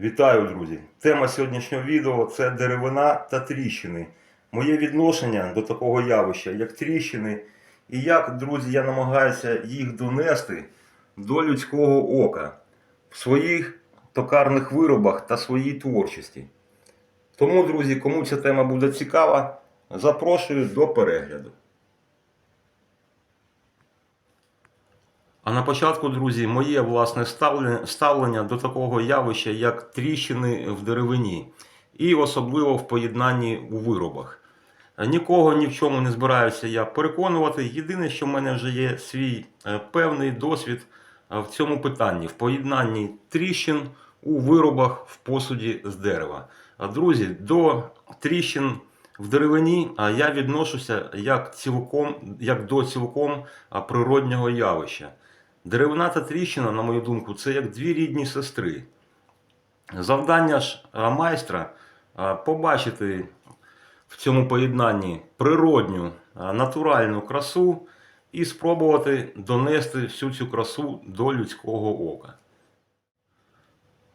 Вітаю, друзі! Тема сьогоднішнього відео це деревина та тріщини. Моє відношення до такого явища, як тріщини, і як, друзі, я намагаюся їх донести до людського ока в своїх токарних виробах та своїй творчості. Тому, друзі, кому ця тема буде цікава, запрошую до перегляду. А на початку, друзі, моє власне ставлення, до такого явища, як тріщини в деревині, і особливо в поєднанні у виробах. Нікого ні в чому не збираюся я переконувати. Єдине, що в мене вже є свій е, певний досвід е, в цьому питанні, в поєднанні тріщин у виробах в посуді з дерева. Друзі, до тріщин в деревині я відношуся як, цілком, як до цілком природнього явища. Деревина та тріщина, на мою думку, це як дві рідні сестри. Завдання ж майстра побачити в цьому поєднанні природню, натуральну красу і спробувати донести всю цю красу до людського ока.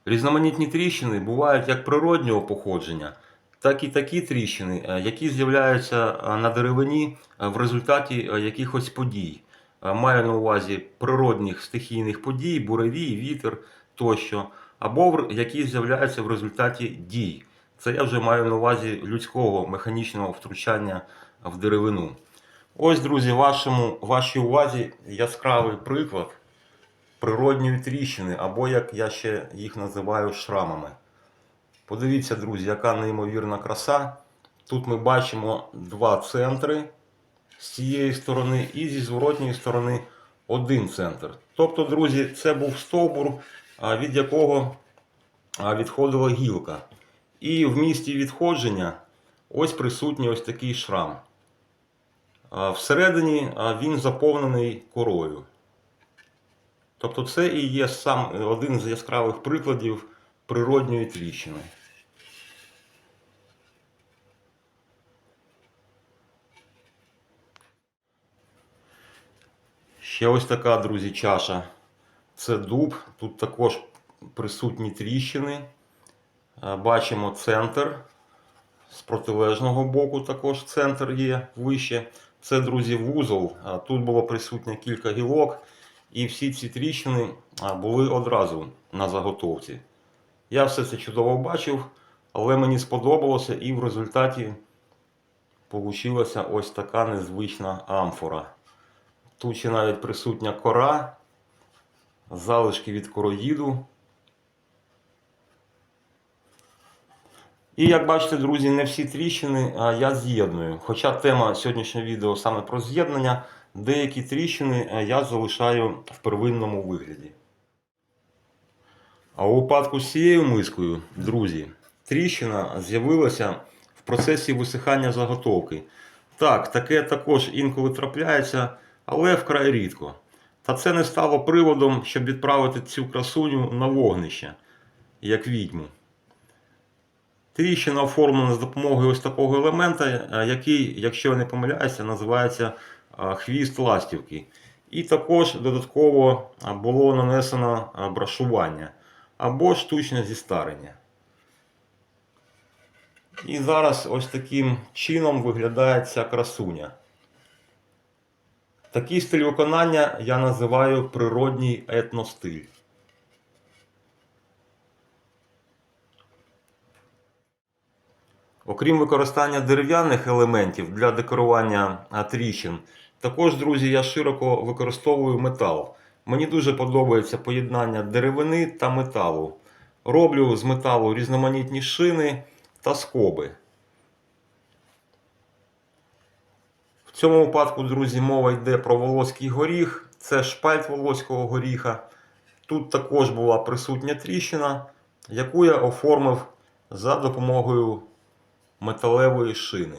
Різноманітні тріщини бувають як природнього походження, так і такі тріщини, е, які з'являються е, на деревині е, в результаті е, якихось подій. Е, Маю на увазі природних стихійних подій, буревій, вітер тощо, або які з'являються в результаті дій. Це я вже маю на увазі людського механічного втручання в деревину. Ось, друзі, вашому, вашій увазі яскравий приклад природньої тріщини, або як я ще їх називаю шрамами. Подивіться, друзі, яка неймовірна краса. Тут ми бачимо два центри з цієї сторони і зі зворотньої сторони один центр. Тобто, друзі, це був стовбур, від якого відходила гілка. І в місті відходження ось присутній ось такий шрам. Всередині він заповнений корою. Тобто це і є сам один з яскравих прикладів природньої тріщини. Ще ось така, друзі, чаша. Це дуб. Тут також присутні тріщини. Е, Бачимо центр. З протилежного боку також центр є вище. Це, друзі, вузол. Тут було присутнє кілька гілок. І всі ці тріщини були одразу на заготовці. Я все це чудово бачив, але мені сподобалося, і в результаті вийшла ось така незвична амфора. Ще навіть присутня кора, залишки від короїду. І як бачите, друзі, не всі тріщини я з'єдную. Хоча тема сьогоднішнього відео саме про з'єднання, деякі тріщини я залишаю в первинному вигляді. А у випадку з цією мискою, друзі, тріщина з'явилася в процесі висихання заготовки. Так, таке також інколи трапляється, але вкрай рідко. Та це не стало приводом, щоб відправити цю красуню на вогнище, як відьму. Тріщина оформлена з допомогою ось такого елемента, е, який, якщо я не помиляюся, називається е, хвіст ластівки. І також додатково е, було нанесено брашування або штучне зістарення. І зараз ось таким чином виглядає ця красуня. Такий стиль виконання я називаю природній етностиль. Окрім використання дерев'яних елементів для декорування тріщин, також, друзі, я широко використовую метал. Мені дуже подобається поєднання деревини та металу. Роблю з металу різноманітні шини та скоби. В цьому випадку, друзі, мова йде про волоський горіх. Це шпальт волоського горіха. Тут також була присутня тріщина, яку я оформив за допомогою металевої шини.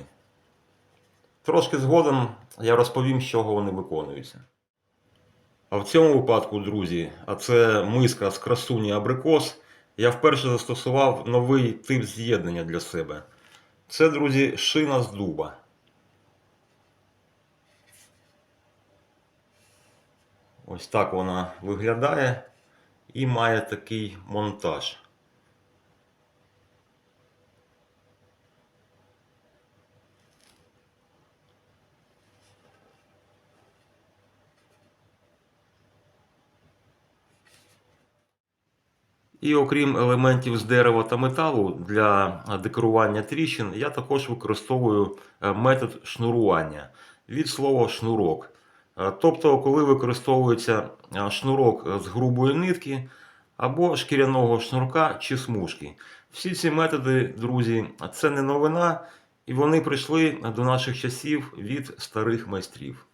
Трошки згодом я розповім, з чого вони виконуються. А в цьому випадку, друзі, а це миска з красуні абрикос, я вперше застосував новий тип з'єднання для себе. Це, друзі, шина з дуба. Ось так вона виглядає і має такий монтаж. І окрім елементів з дерева та металу для декорування тріщин я також використовую е, метод шнурування від слова шнурок. Е, Тобто, коли використовується е, шнурок з грубої нитки або шкіряного шнурка чи смужки. Всі ці методи, друзі, це не новина, і вони прийшли до наших часів від старих майстрів.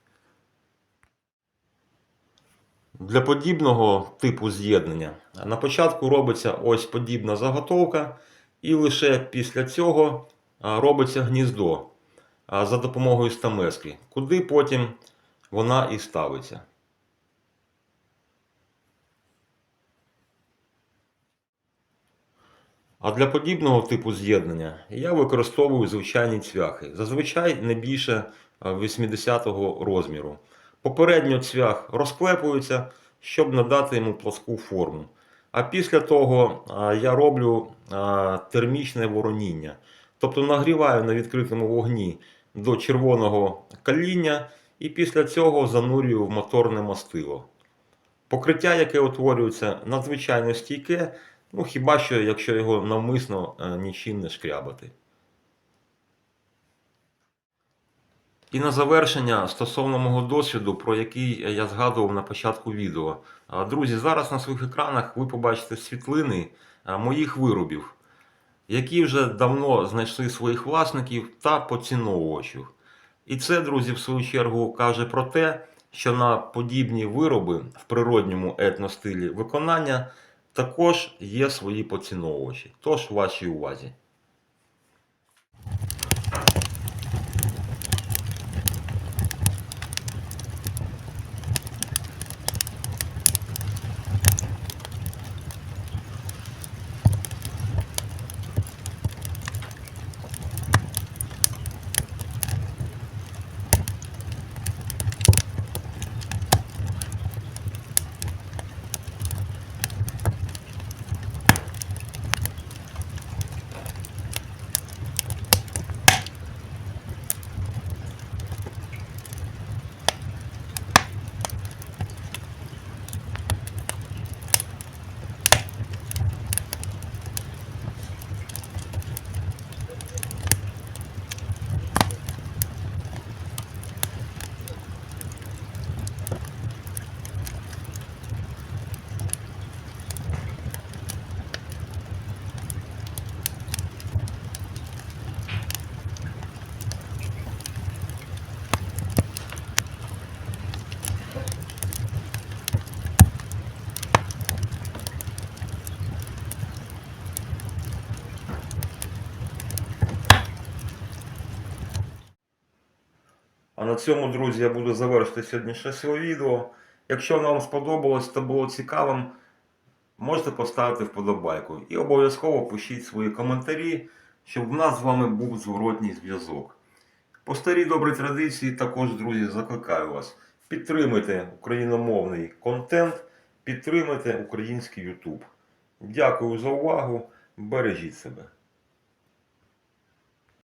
Для подібного типу з'єднання на початку робиться ось подібна заготовка, і лише після цього робиться гніздо за допомогою стамески, куди потім вона і ставиться. А для подібного типу з'єднання я використовую звичайні цвяхи, зазвичай не більше 80-го розміру. Попередньо цвях розклепується, щоб надати йому плоску форму. А після того я роблю термічне вороніння. Тобто нагріваю на відкритому вогні до червоного каління і після цього занурюю в моторне мастило. Покриття, яке утворюється, надзвичайно стійке, ну хіба що якщо його навмисно е, нічим не шкрябати. І на завершення стосовно мого досвіду, про який я згадував на початку відео. Друзі, зараз на своїх екранах ви побачите світлини моїх виробів, які вже давно знайшли своїх власників та поціновувачів. І це, друзі, в свою чергу каже про те, що на подібні вироби в природньому етностилі виконання також є свої поціновувачі. Тож вашій увазі. А на цьому, друзі, я буду завершити сьогоднішнє своє відео. Якщо воно вам сподобалось та було цікавим, можете поставити вподобайку. І обов'язково пишіть свої коментарі, щоб в нас з вами був зворотній зв'язок. По старій добрій традиції також, друзі, закликаю вас. Підтримуйте україномовний контент, підтримуйте український YouTube. Дякую за увагу. Бережіть себе.